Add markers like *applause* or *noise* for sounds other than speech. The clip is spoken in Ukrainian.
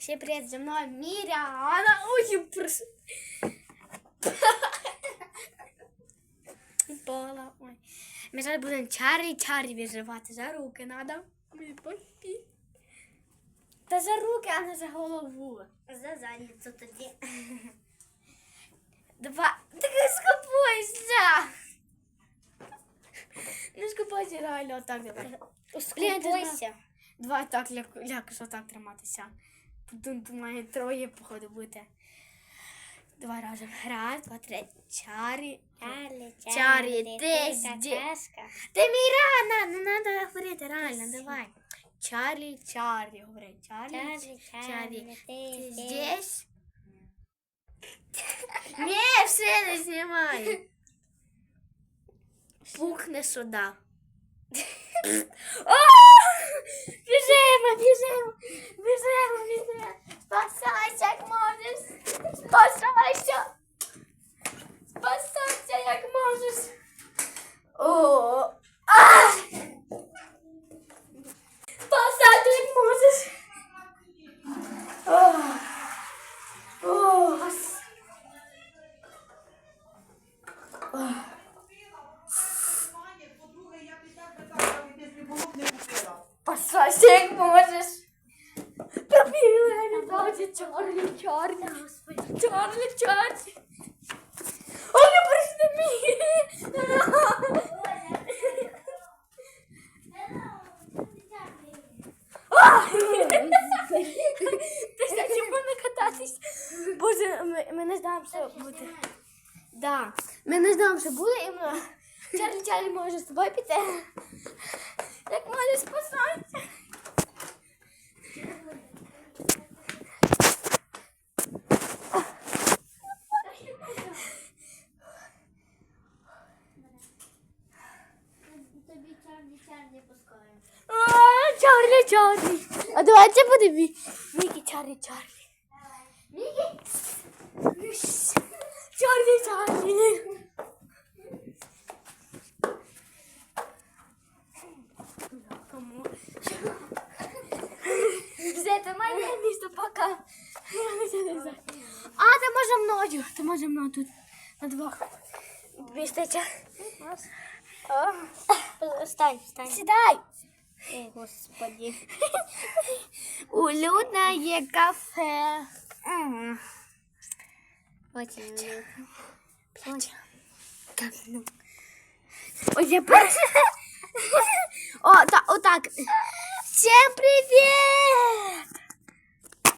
Всем привет, за мной Миряна. Ой, прос... Упала. *laughs* Ой. Ми зараз будемо чарі-чарі виживати. За руки надо. Ми пошли. Та за руки, а не за голову. За задницю тоді. *laughs* Два. Так не скупойся. Не скупойся, реально, отак давай. Успокойся. Два так ляк, лякаш отак триматися. Тут має троє, походу, бути. Два разом. Раз, два, три. Чарі. Чарлі, Чарлі, ти какашка. Ти не треба говорити, реально, давай. Чарлі, Чарлі, говори. Чарлі, Чарлі, ти здесь. Не, все не знімай. Пухне сюди. *laughs* О! Біжимо, біжимо, біжимо, біжимо. Спасайся, як можеш. Спасайся. Спасайся, як можеш. О! А! Спасайся, як можеш. О! О! гос- Спасайся, як можеш. Пробігли, відбавці, чорні, чорні. Чорні, чорні. О, не прийшли мені. Ти хочеш мене кататись? Боже, ми, ми не знаємо, що буде. Да. Ми не знаємо, що буде, і ми... Чарлі, Чарлі може з тобою піти. Як може спасатися. Чарлі. А, Чарлі, Чарлі. А давайте буде Мі- Мікі, Чарлі, Чарлі. Мікі. Чарлі, Чарлі. Все, це моє місто, пока. Я не знаю. А, ти може мною. Ти може мною тут на двох. Містечка. Стань, стань. Сідай. О, господи. Улюдне кафе. Очень уютно. Так, ну. Ой, я перша. *laughs* О, та, отак. Всем привет!